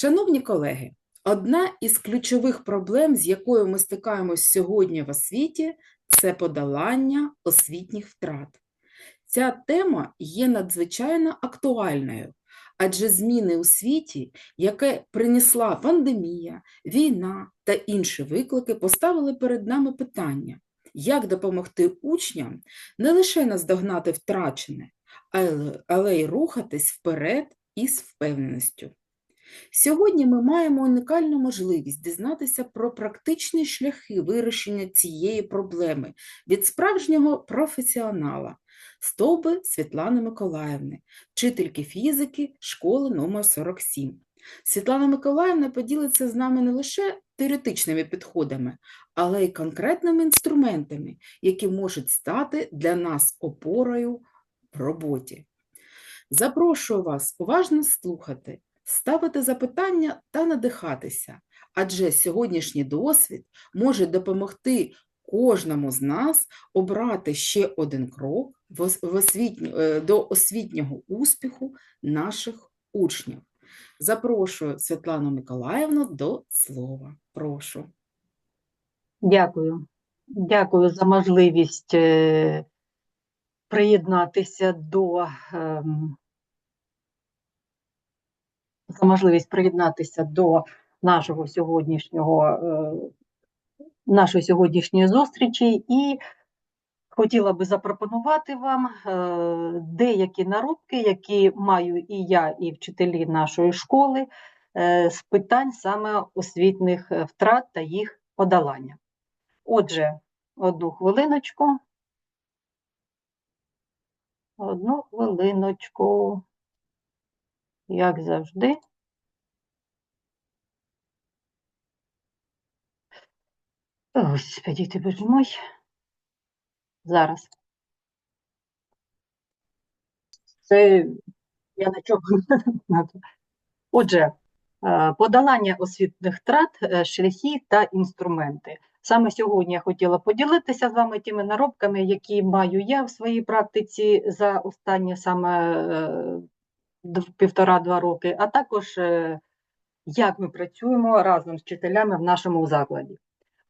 Шановні колеги, одна із ключових проблем, з якою ми стикаємось сьогодні в освіті, це подолання освітніх втрат. Ця тема є надзвичайно актуальною, адже зміни у світі, яке принесла пандемія, війна та інші виклики, поставили перед нами питання, як допомогти учням не лише наздогнати втрачене, але- й рухатись вперед із впевненістю. Сьогодні ми маємо унікальну можливість дізнатися про практичні шляхи вирішення цієї проблеми від справжнього професіонала Стовби Світлани Миколаївни, вчительки фізики школи номер 47. Світлана Миколаївна поділиться з нами не лише теоретичними підходами, але й конкретними інструментами, які можуть стати для нас опорою в роботі. Запрошую вас уважно слухати, ставити запитання та надихатися, адже сьогоднішній досвід може допомогти кожному з нас обрати ще один крок в ос- в освітню- е, до освітнього успіху наших учнів. Запрошую Світлану Миколаївну до слова. Прошу. Дякую. Дякую за можливість е, приєднатися до ем, за можливість приєднатися до нашого сьогоднішнього е, нашої сьогоднішньої зустрічі і хотіла би запропонувати вам е, деякі наробки, які маю і я, і вчителі нашої школи е, з питань саме освітних втрат та їх подолання. Отже, одну хвилиночку. Одну хвилиночку. Як завжди. Господи, ти боже мой. Зараз. Це я на чому. Отже, е, подолання освітних втрат, е, шляхи та інструменти. Саме сьогодні я хотіла поділитися з вами тими наробками, які маю я в своїй практиці за останні саме е, півтора-два роки, а також е, як ми працюємо разом з вчителями в нашому закладі.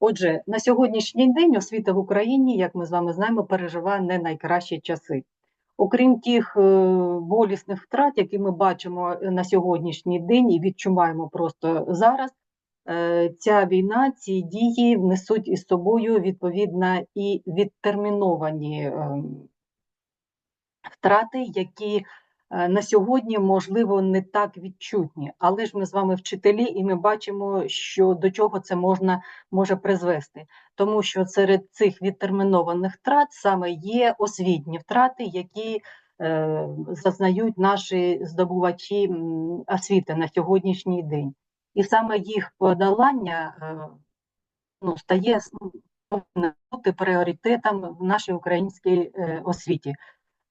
Отже, на сьогоднішній день освіта в Україні, як ми з вами знаємо, переживає не найкращі часи. Окрім тих е, болісних втрат, які ми бачимо е, на сьогоднішній день і відчуваємо просто зараз, ця війна, ці дії внесуть із собою відповідно і відтерміновані ем, втрати, які на сьогодні, можливо, не так відчутні. Але ж ми з вами вчителі, і ми бачимо, що до чого це можна може призвести. Тому що серед цих відтермінованих втрат саме є освітні втрати, які е, зазнають наші здобувачі освіти на сьогоднішній день. І саме їх подолання е, ну, стає бути пріоритетом в нашій українській е, освіті.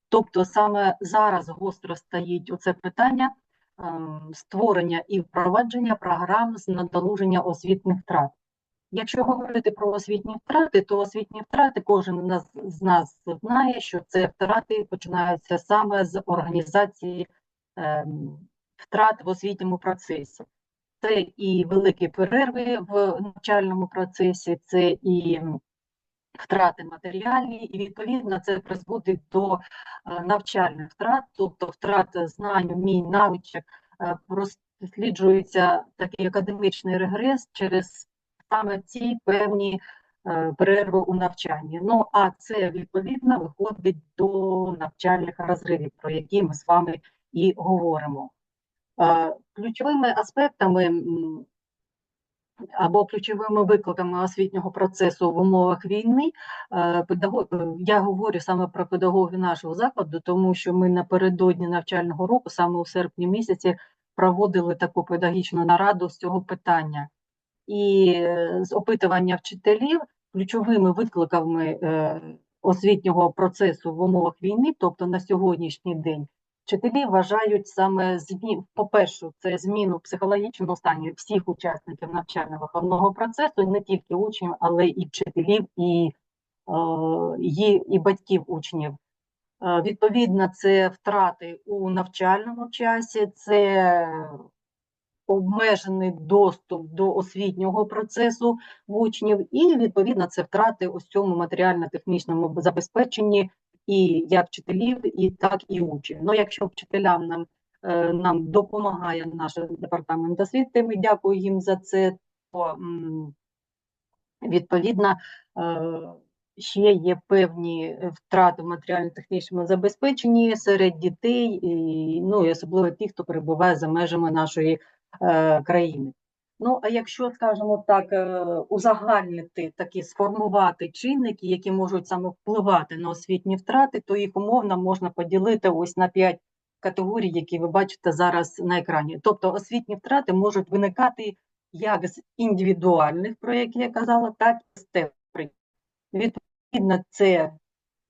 Тобто саме зараз гостро стоїть оце питання ем, створення і впровадження програм з надолуження освітніх втрат. Якщо говорити про освітні втрати, то освітні втрати кожен з нас знає, що це втрати починаються саме з організації ем, втрат в освітньому процесі. Це і великі перерви в навчальному процесі, це і втрати матеріальні, і відповідно це призводить до е, навчальних втрат, тобто втрат знань, вмінь, навичок, е, просліджується такий академічний регрес через саме ці певні е, перерви у навчанні. Ну а це відповідно виходить до навчальних розривів, про які ми з вами і говоримо. Е, Ключовими аспектами або ключовими викликами освітнього процесу в умовах війни, е, я говорю саме про педагогів нашого закладу, тому що ми напередодні навчального року, саме у серпні місяці, проводили таку педагогічну нараду з цього питання. І е, з опитування вчителів ключовими викликами е, освітнього процесу в умовах війни, тобто на сьогоднішній день, вчителі вважають саме змін, по-перше, це зміну психологічного стану всіх учасників навчально-виховного процесу, не тільки учнів, але і вчителів, і, е, і, і батьків учнів. Е, Відповідно, це втрати у навчальному часі, це обмежений доступ до освітнього процесу в учнів, і відповідно це втрати ось цьому матеріально-технічному забезпеченні і як вчителів, і так і учнів. Ну, якщо вчителям нам, е, нам допомагає наш департамент освіти, ми дякуємо їм за це. То, відповідно, е, ще є певні втрати в матеріально-технічному забезпеченні серед дітей, і, ну і особливо ті, хто перебуває за межами нашої е, країни. Ну, а якщо, скажімо так, е, узагальнити такі сформувати чинники, які можуть саме впливати на освітні втрати, то їх умовно можна поділити ось на п'ять категорій, які ви бачите зараз на екрані. Тобто освітні втрати можуть виникати як з індивідуальних, про які я казала, так і з темприй. Відповідно, це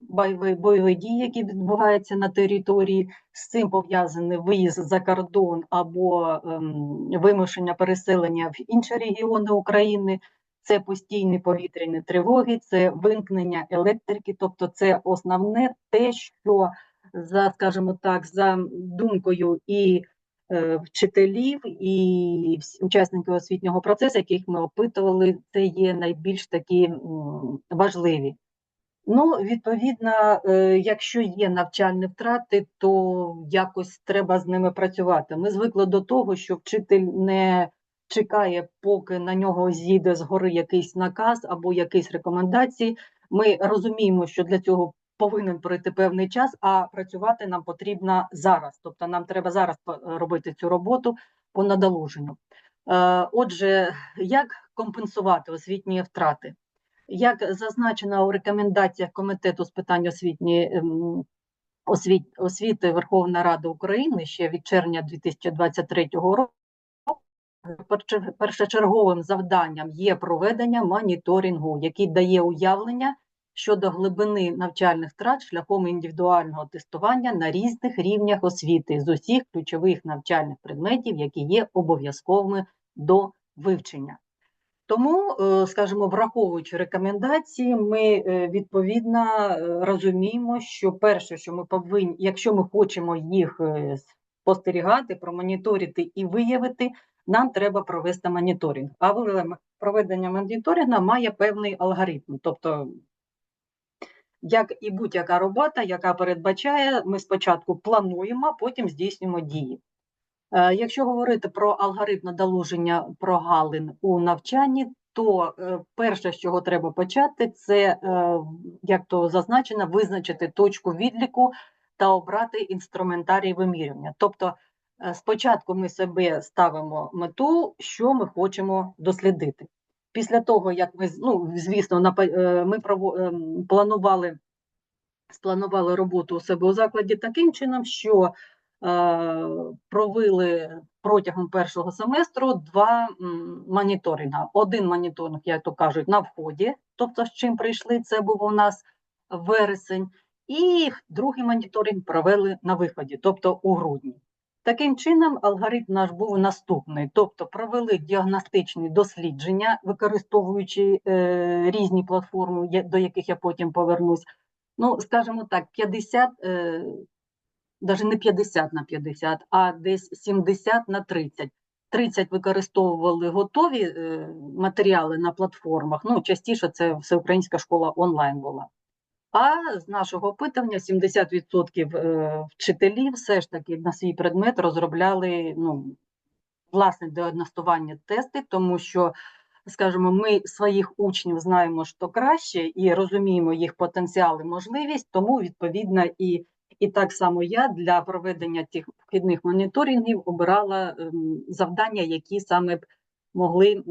бойові, дії, які відбуваються на території, з цим пов'язаний виїзд за кордон або ем, вимушення переселення в інші регіони України. Це постійні повітряні тривоги, це вимкнення електрики, тобто це основне те, що за, скажімо так, за думкою і е, вчителів, і учасників освітнього процесу, яких ми опитували, це є найбільш такі м, важливі. Ну, відповідно, е, якщо є навчальні втрати, то якось треба з ними працювати. Ми звикли до того, що вчитель не чекає, поки на нього з'їде згори якийсь наказ або якісь рекомендації. Ми розуміємо, що для цього повинен пройти певний час, а працювати нам потрібно зараз. Тобто нам треба зараз робити цю роботу по надолуженню. Е, Отже, як компенсувати освітні втрати? Як зазначено у рекомендаціях Комітету з питань освітньої ем, освіт, освіти Верховної Ради України ще від червня 2023 року, першочерговим завданням є проведення моніторингу, який дає уявлення щодо глибини навчальних втрат шляхом індивідуального тестування на різних рівнях освіти з усіх ключових навчальних предметів, які є обов'язковими до вивчення. Тому, е, скажімо, враховуючи рекомендації, ми е, відповідно е, розуміємо, що перше, що ми повинні, якщо ми хочемо їх спостерігати, промоніторити і виявити, нам треба провести моніторинг. А проведення моніторингу має певний алгоритм. Тобто, як і будь-яка робота, яка передбачає, ми спочатку плануємо, а потім здійснюємо дії. Е, Якщо говорити про алгоритм надолуження прогалин у навчанні, то е, перше, з чого треба почати, це, е, як то зазначено, визначити точку відліку та обрати інструментарій вимірювання. Тобто, спочатку ми себе ставимо мету, що ми хочемо дослідити. Після того, як ми, ну, звісно, ми ем, планували, спланували роботу у себе у закладі таким чином, що провели протягом першого семестру два моніторинга. Один моніторинг, як то кажуть, на вході, тобто з чим прийшли, це був у нас вересень, і другий моніторинг провели на виході, тобто у грудні. Таким чином, алгоритм наш був наступний: тобто провели діагностичні дослідження, використовуючи е, різні платформи, до яких я потім повернусь. Ну, скажімо так, 50, е, навіть не 50 на 50, а десь 70 на 30. 30 використовували готові е, матеріали на платформах. Ну, частіше це всеукраїнська школа онлайн була. А з нашого опитування 70% е, вчителів все ж таки на свій предмет розробляли ну, власне діагностування тести, тому що, скажімо, ми своїх учнів знаємо що краще і розуміємо їх потенціал і можливість, тому відповідно і, і так само я для проведення тих вхідних моніторингів обирала ем, завдання, які саме б могли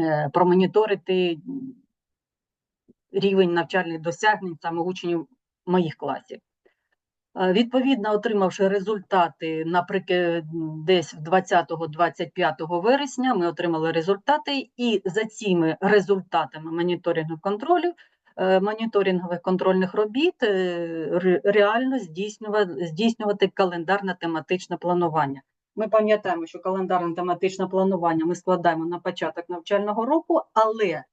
е, промоніторити рівень навчальних досягнень саме учнів моїх класів. Е, Відповідно, отримавши результати наприклад, десь 20-25 вересня, ми отримали результати, і за цими результатами моніторингу контролю, моніторингових контрольних робіт е, реально здійснювати, здійснювати календарно-тематичне планування. Ми пам'ятаємо, що календарно-тематичне планування ми складаємо на початок навчального року, але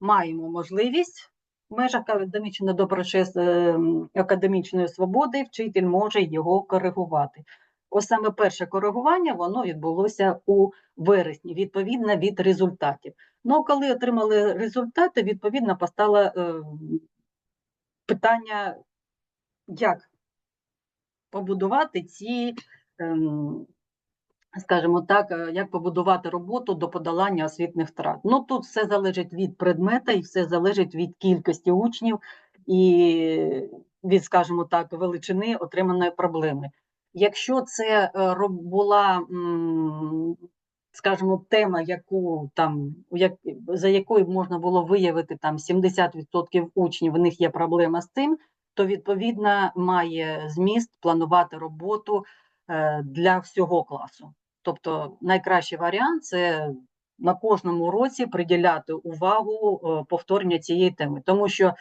маємо можливість в межах академічної доброчес ем, академічної свободи вчитель може його коригувати. Ось саме перше коригування воно відбулося у вересні, відповідно від результатів. Ну, коли отримали результати, відповідно постало е, питання, як побудувати ці, ем, скажімо так, е, як побудувати роботу до подолання освітних втрат. Ну тут все залежить від предмета і все залежить від кількості учнів і від, скажімо так, величини отриманої проблеми. Якщо це е, була, скажімо, тема, яку там як, за якою можна було виявити там 70% учнів, в них є проблема з цим, то відповідно має зміст планувати роботу е, для всього класу. Тобто найкращий варіант це на кожному році приділяти увагу е, повторенню цієї теми. Тому що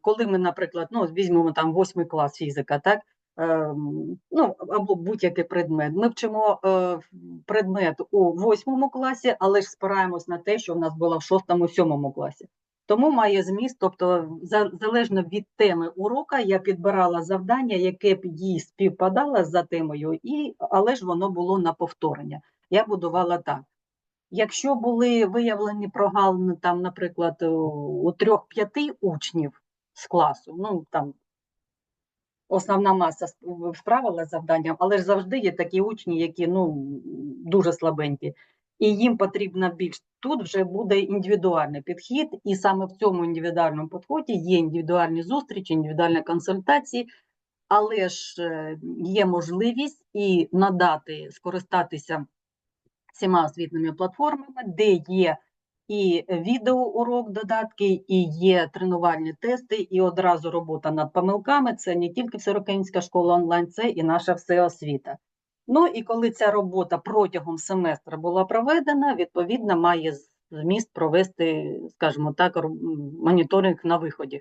коли ми, наприклад, ну, візьмемо там восьмий клас фізика, так? Ем, Ну, або будь-який предмет. Ми вчимо е, предмет у восьмому класі, але ж спираємось на те, що в нас було в шостому, сьомому класі. Тому має зміст, тобто за- залежно від теми урока, я підбирала завдання, яке б їй співпадало за темою, і, але ж воно було на повторення. Я будувала так. Якщо були виявлені прогалини, там, наприклад, у трьох-п'яти учнів з класу, ну там основна маса сп- справила завданням, але ж завжди є такі учні, які ну дуже слабенькі, і їм потрібно більш тут вже буде індивідуальний підхід, і саме в цьому індивідуальному підході є індивідуальні зустрічі, індивідуальні консультації, але ж е, є можливість і надати скористатися всіма освітніми платформами, де є і відеоурок додатки, і є тренувальні тести, і одразу робота над помилками. Це не тільки Всеукраїнська школа онлайн, це і наша всеосвіта. Ну і коли ця робота протягом семестру була проведена, відповідно має зміст провести, скажімо так, моніторинг на виході.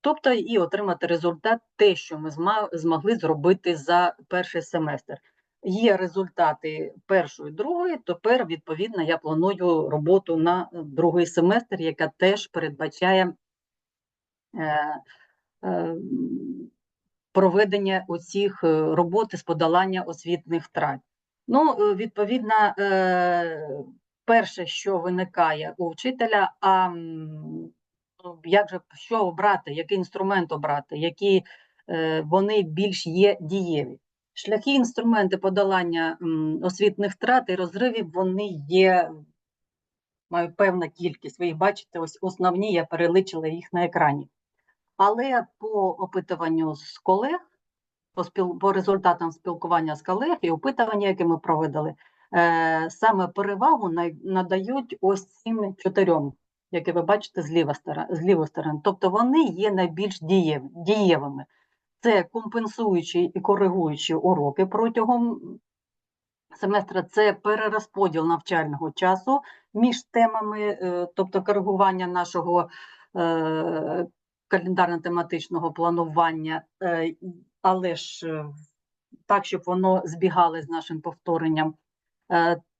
Тобто і отримати результат, те, що ми змогли зробити за перший семестр. Є результати першої, другої, тепер, відповідно, я планую роботу на е, другий семестр, яка теж передбачає е, е, проведення оцих роботи з подолання освітних втрат. Ну, відповідно, перше, що виникає у вчителя, а як же що обрати, який інструмент обрати, які вони більш є дієві. Шляхи, інструменти подолання освітних втрат і розривів, вони є, мають певна кількість. Ви їх бачите, ось основні, я переличила їх на екрані. Але по опитуванню з колег, по, спіл... по результатам спілкування з колег і опитування, яке ми проводили, е, саме перевагу надають ось цим чотирьом, які ви бачите з лівої сторони. Тобто вони є найбільш дієв... дієвими. Це компенсуючі і коригуючі уроки протягом семестра, це перерозподіл навчального часу між темами, е, тобто коригування нашого е, календарно-тематичного планування, е, але ж так, щоб воно збігало з нашим повторенням.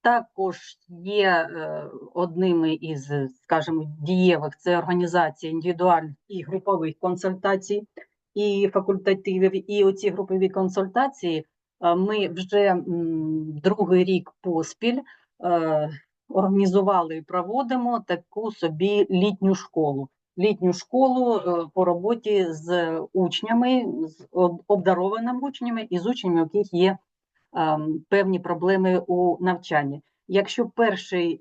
Також є одними із, скажімо, дієвих це організація індивідуальних і групових консультацій і факультативів. І оці групові консультації е, ми вже другий рік поспіль е, організували і проводимо таку собі літню школу. Літню школу е, по роботі з учнями, з обдарованими учнями і з учнями, у яких є певні проблеми у навчанні. Якщо перший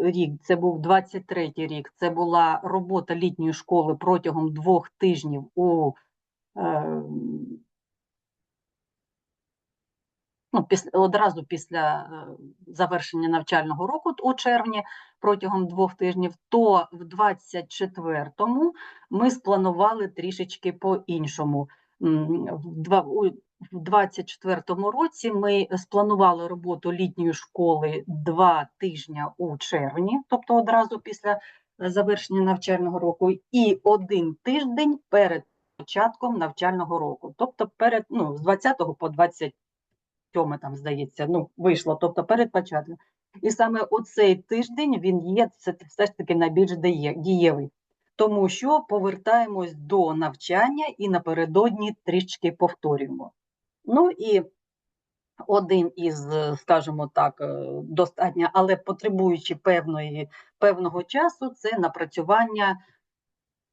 рік, це був 23-й рік, це була робота літньої школи протягом двох тижнів у ну, після, одразу після е, завершення навчального року у червні протягом двох тижнів, то в 24-му ми спланували трішечки по-іншому. У- в 24-му році ми спланували роботу літньої школи два тижні у червні, тобто одразу після е, завершення навчального року, і один тиждень перед початком навчального року, тобто перед ну, з 20 по 27 там здається, ну вийшло, тобто перед початком. І саме оцей тиждень він є це все ж таки найбільш дієвий, тому що повертаємось до навчання і напередодні трішки повторюємо. Ну і один із, скажімо так, е, достатньо, але потребуючи певної, певного часу, це напрацювання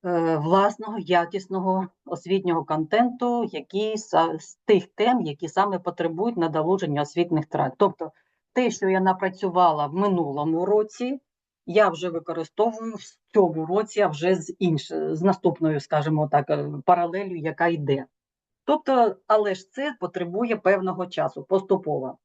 власного якісного освітнього контенту, який з тих тем, які саме потребують надолуження освітніх трат. Тобто те, що я напрацювала в минулому році, я вже використовую в цьому році, а вже з інш, з наступною, скажімо так, е, паралелью, яка йде. Тобто, але ж це потребує певного часу поступово.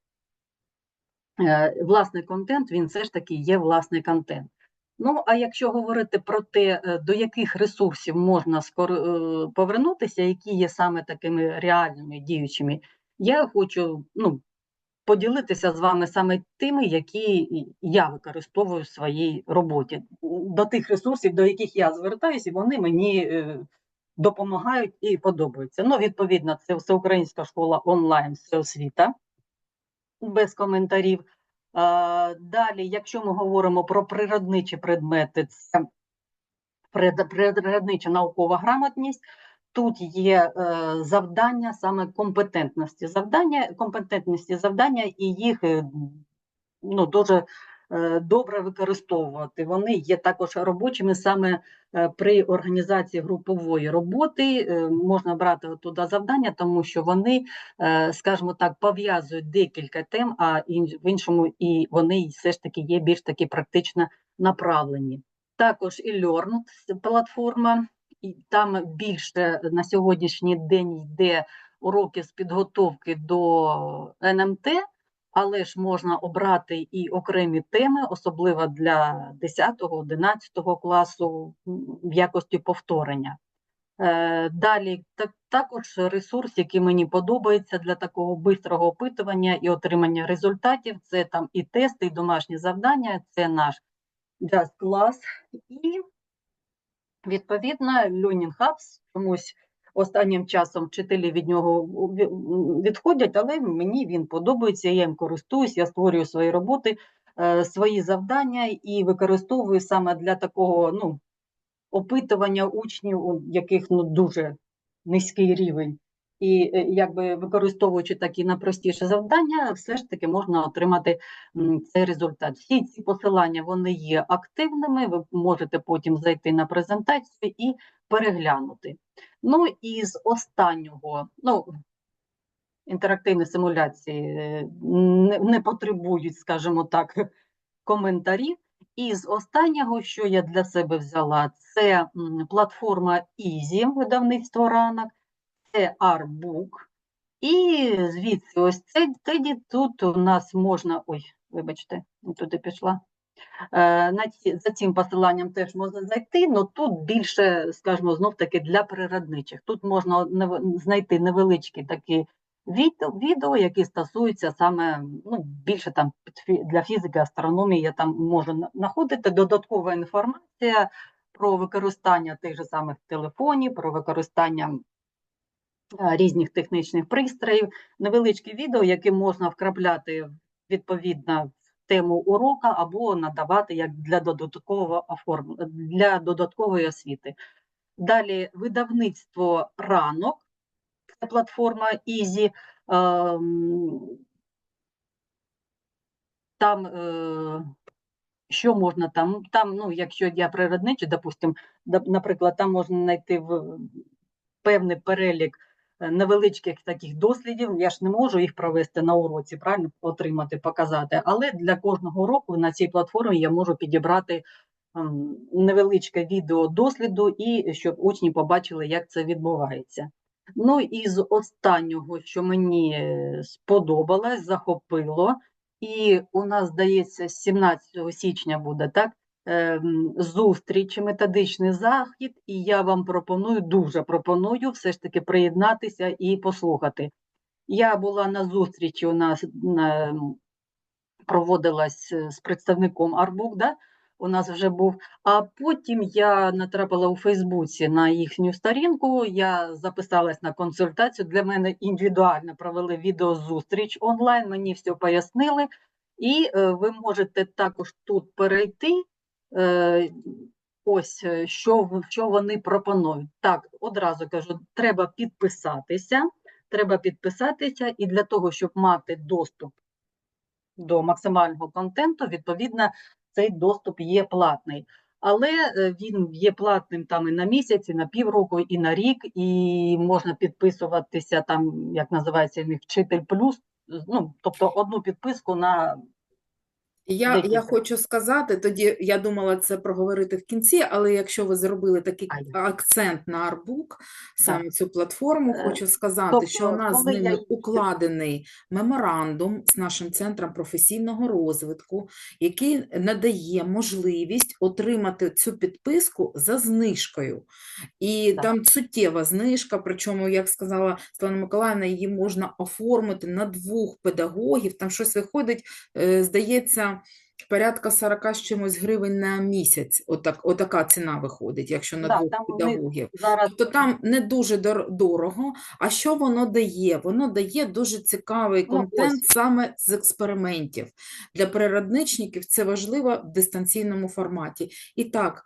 Е, Власний контент, він все ж таки є власний контент. Ну, а якщо говорити про те, е, до яких ресурсів можна е, повернутися, які є саме такими реальними діючими, я хочу ну, поділитися з вами саме тими, які я використовую в своїй роботі. До тих ресурсів, до яких я звертаюся, вони мені е, допомагають і подобаються. Ну, відповідно, це Всеукраїнська школа онлайн всеосвіта, без коментарів. Далі, якщо ми говоримо про природничі предмети, це природнича наукова грамотність. Тут є е, завдання саме компетентності завдання, компетентності завдання і їх е, ну, дуже добре використовувати. Вони є також робочими саме е, при організації групової роботи. е, Можна брати туди завдання, тому що вони, е, скажімо так, пов'язують декілька тем, а в іншому і вони все ж таки є більш таки практично направлені. Також і Learn платформа, і там більше на сьогоднішній день йде уроки з підготовки до НМТ, але ж можна обрати і окремі теми, особливо для 10-11 класу в якості повторення. Е, Далі так, також ресурс, який мені подобається для такого бистрого опитування і отримання результатів. Це там і тести, і домашні завдання, це наш Just Class. І відповідно Learning Hubs чомусь останнім часом вчителі від нього відходять, але мені він подобається, я їм користуюсь, я створюю свої роботи, е, свої завдання і використовую саме для такого ну, опитування учнів, у яких ну, дуже низький рівень. І е, якби використовуючи такі найпростіші завдання, все ж таки можна отримати цей результат. Всі ці посилання вони є активними. Ви можете потім зайти на презентацію і переглянути. Ну і з останнього, ну інтерактивні симуляції е, не, не потребують, скажімо так, коментарів. І з останнього, що я для себе взяла, це платформа Easy, видавництво ранок, це Artbook. І звідси ось цей теді тут у нас можна. Ой, вибачте, туди пішла. Е, за цим посиланням теж можна зайти, але тут більше, скажімо, знов таки для природничих. Тут можна знайти невеличкі такі відео, які стосуються саме ну, більше там для фізики, астрономії. Я там можу знаходити додаткова інформація про використання тих же самих телефонів, про використання різних технічних пристроїв, невеличкі відео, які можна вкрапляти відповідно в тему урока або надавати як для додаткового оформ... для додаткової освіти. Далі видавництво ранок, це платформа Easy. ем, Там е, що можна там? Там, ну, якщо я природничий, допустим, наприклад, там можна знайти певний перелік е, невеличких таких дослідів. Я ж не можу їх провести на уроці, правильно отримати, показати. Але для кожного року на цій платформі я можу підібрати ем, невеличке відео досліду, і щоб учні побачили, як це відбувається. Ну і з останнього, що мені е, сподобалось, захопило, і у нас, здається, 17 січня буде так. Ем, Зустріч, методичний захід, і я вам пропоную, дуже пропоную все ж таки приєднатися і послухати. Я була на зустрічі, у нас на, проводилась е, з представником Арбук, да? у нас вже був. А потім я натрапила у Фейсбуці на їхню сторінку. Я записалась на консультацію. Для мене індивідуально провели відеозустріч онлайн. Мені все пояснили. І е, ви можете також тут перейти. Е, ось е, що, що вони пропонують. Так, одразу кажу, треба підписатися. треба підписатися, і для того, щоб мати доступ до максимального контенту, відповідно, цей доступ є платний. Але е, він є платним там і на місяць, і на півроку, і на рік, і можна підписуватися там, як називається вчитель плюс. Ну, тобто одну підписку на Я, я хочу сказати, тоді я думала це проговорити в кінці, але якщо ви зробили такий А, акцент на Арбук, саме цю платформу, Е, хочу сказати, що у тобто, нас з коли я ними укладений меморандум з нашим центром професійного розвитку, який надає можливість отримати цю підписку за знижкою. І Так. там суттєва знижка, причому, як сказала Світлана Миколаївна, її можна оформити на двох педагогів. Там щось виходить, е, порядка 40 з чимось гривень на місяць. Отак, отака ціна виходить, якщо на Да, двох там вони педагогів. зараз Тобто там не дуже дор- дорого. А що воно дає? Воно дає дуже цікавий Ну, контент саме з експериментів. Для природничників це важливо в дистанційному форматі. І так,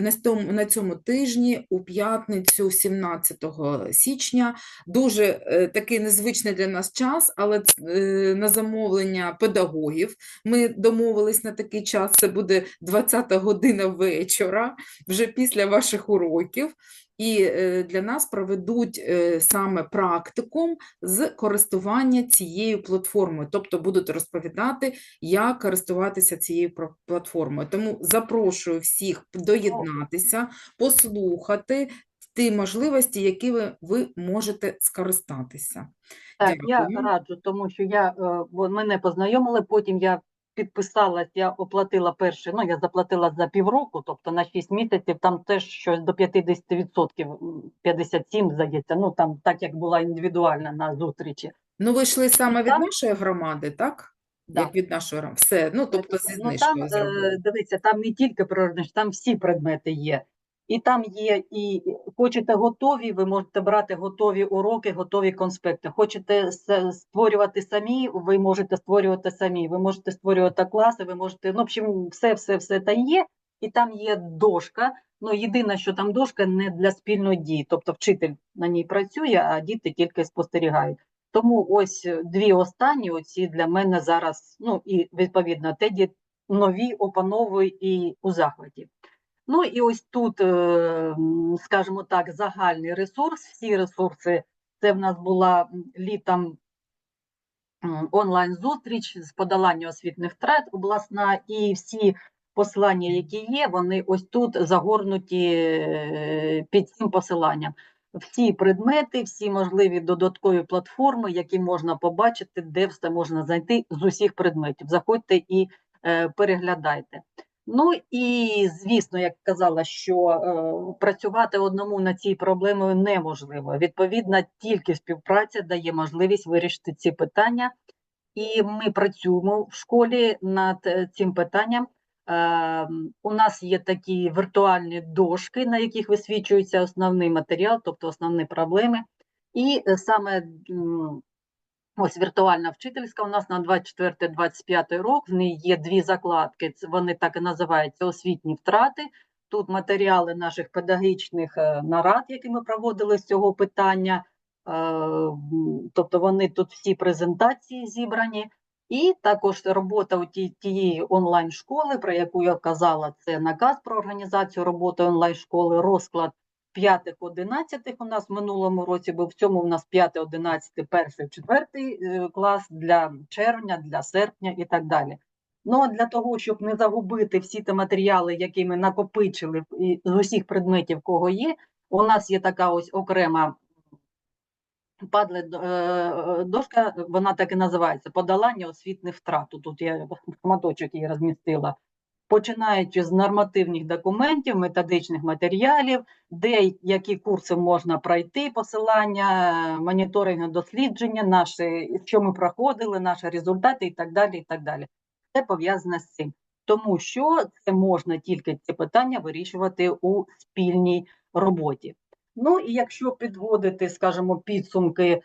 на цьому, на цьому тижні, у п'ятницю, 17 січня, дуже е, такий незвичний для нас час, але е, на замовлення педагогів ми домовились на такий час, це буде 20 година вечора, вже після ваших уроків. І е, для нас проведуть е, саме практикум з користування цією платформою, тобто будуть розповідати, як користуватися цією платформою. Тому запрошую всіх доєднатися, послухати ті можливості, які ви, ви можете скористатися. Так, я раджу, тому що я е, мене познайомили, потім я підписалась, я оплатила перше, ну я заплатила за півроку, тобто на 6 місяців, там теж щось до 50%, м, 57, здається, ну там так як була індивідуальна на зустрічі. Ну, ви йшли саме від там- нашої громади, так? Да. Як від нашої громади. Все, ну, тобто зі Ну там, е, зробили. дивіться, там не тільки природничі, там всі предмети є. І там є і хочете готові, ви можете брати готові уроки, готові конспекти. Хочете створювати самі, ви можете створювати самі. Ви можете створювати класи, ви можете, ну, в общем, все, все, все там є. І там є дошка. Ну, єдине, що там дошка не для спільної дії, тобто вчитель на ній працює, а діти тільки спостерігають. Тому ось дві останні оці для мене зараз, ну і відповідно теді нові опановую і у захваті. Ну і ось тут, е, скажімо так, загальний ресурс. Всі ресурси. Це в нас була літом онлайн-зустріч з подолання освітних втрат обласна, і всі послання, які є, вони ось тут загорнуті е, під цим посиланням. Всі предмети, всі можливі додаткові платформи, які можна побачити, де все можна знайти з усіх предметів. Заходьте і е, переглядайте. Ну і звісно, як казала, що е, працювати одному над цією проблемою неможливо. Відповідно, тільки співпраця дає можливість вирішити ці питання. І ми працюємо в школі над е, цим питанням. Е, у нас є такі віртуальні дошки, на яких висвічується основний матеріал, тобто основні проблеми. І е, саме ось віртуальна вчительська у нас на 24-25 рок. В неї є дві закладки. Вони так і називаються освітні втрати. Тут матеріали наших педагогічних е, нарад, які ми проводили з цього питання. Е, Тобто вони тут всі презентації зібрані. І також робота у ті- тієї онлайн-школи, про яку я казала, це наказ про організацію роботи онлайн-школи, розклад 5-11 у нас в минулому році був, в цьому у нас 5, 11, 1, 4 е, клас для червня, для серпня і так далі. Ну, а для того, щоб не загубити всі ті матеріали, які ми накопичили з усіх предметів, кого є, у нас є така ось окрема падле е, дошка, вона так і називається подолання освітних втрат. Тут я шматочок її розмістила. Починаючи з нормативних документів, методичних матеріалів, де які курси можна пройти, посилання, моніторинг дослідження, наші, що ми проходили, наші результати і так далі. і так далі. Це пов'язане з цим. Тому що це можна тільки ці питання вирішувати у спільній роботі. Ну і якщо підводити, скажімо, підсумки е,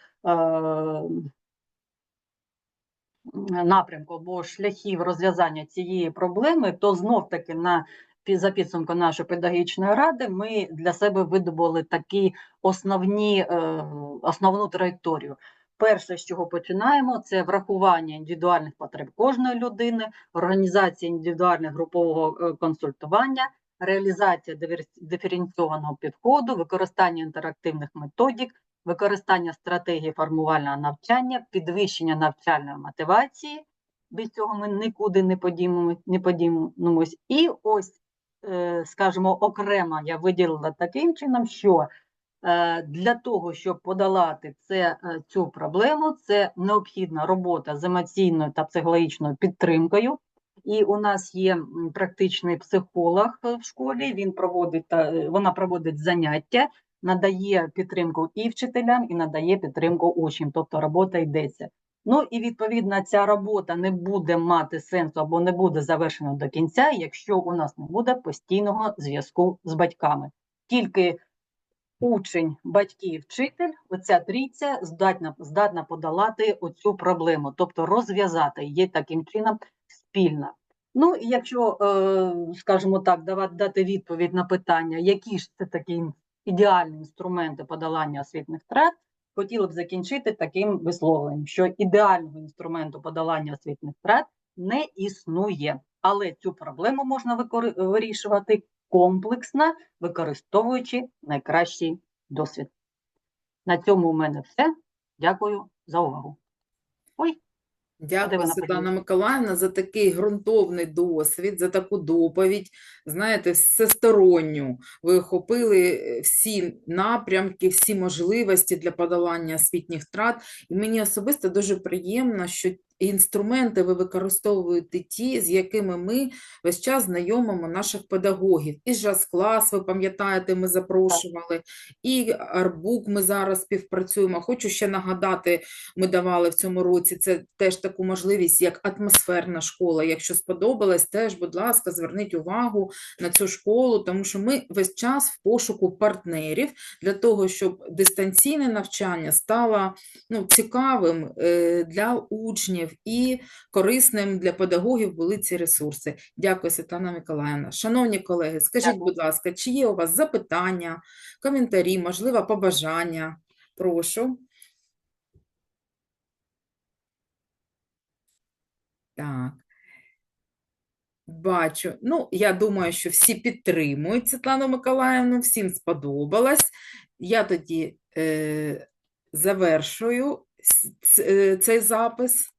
напрямку або шляхів розв'язання цієї проблеми, то знов таки на за підсумком нашої педагогічної ради ми для себе видобули такі основні, е, основну траєкторію. Перше, з чого починаємо, це врахування індивідуальних потреб кожної людини, організація індивідуального групового е, консультування, реалізація диференційованого підходу, використання інтерактивних методик, використання стратегії формувального навчання, підвищення навчальної мотивації. Без цього ми нікуди не подімемо- не подімемось. І ось, е, скажімо, окремо я виділила таким чином, що е, для того, щоб подолати це, е, цю проблему, це необхідна робота з емоційною та психологічною підтримкою. І у нас є практичний психолог в школі. Він проводить вона проводить заняття, надає підтримку і вчителям, і надає підтримку учням. Тобто робота йдеться. Ну і відповідно ця робота не буде мати сенсу або не буде завершена до кінця, якщо у нас не буде постійного зв'язку з батьками. Тільки учень, батьки і вчитель, оця трійця здатна, здатна подолати оцю проблему, тобто розв'язати її таким чином спільно. Ну, і якщо, е, скажімо так, дати відповідь на питання, які ж це такі ідеальні інструменти подолання освітних втрат, хотіла б закінчити таким висловленням, що ідеального інструменту подолання освітних втрат не існує, але цю проблему можна вирішувати комплексно, використовуючи найкращий досвід. На цьому у мене все. Дякую за увагу. Ой, Дякую, Світлана? Миколаївна, за такий ґрунтовний досвід, за таку доповідь. Знаєте, всесторонню. Ви охопили е, всі напрямки, всі можливості для подолання освітніх втрат. І мені особисто дуже приємно, що інструменти ви використовуєте ті, з якими ми весь час знайомимо наших педагогів. І жас-клас, ви пам'ятаєте, ми запрошували, і арбук ми зараз співпрацюємо. Хочу ще нагадати, ми давали в цьому році це теж таку можливість, як атмосферна школа. Якщо сподобалось, теж, будь ласка, зверніть увагу на цю школу, тому що ми весь час в пошуку партнерів для того, щоб дистанційне навчання стало ну, цікавим е, для учнів і корисним для педагогів були ці ресурси. Дякую, Світлана Миколаївна. Шановні колеги, скажіть, Дякую. будь ласка, чи є у вас запитання, коментарі, можливо, побажання? Прошу. Так. Бачу. Ну, я думаю, що всі підтримують Світлану Миколаївну, всім сподобалось. Я тоді е, завершую е, цей запис.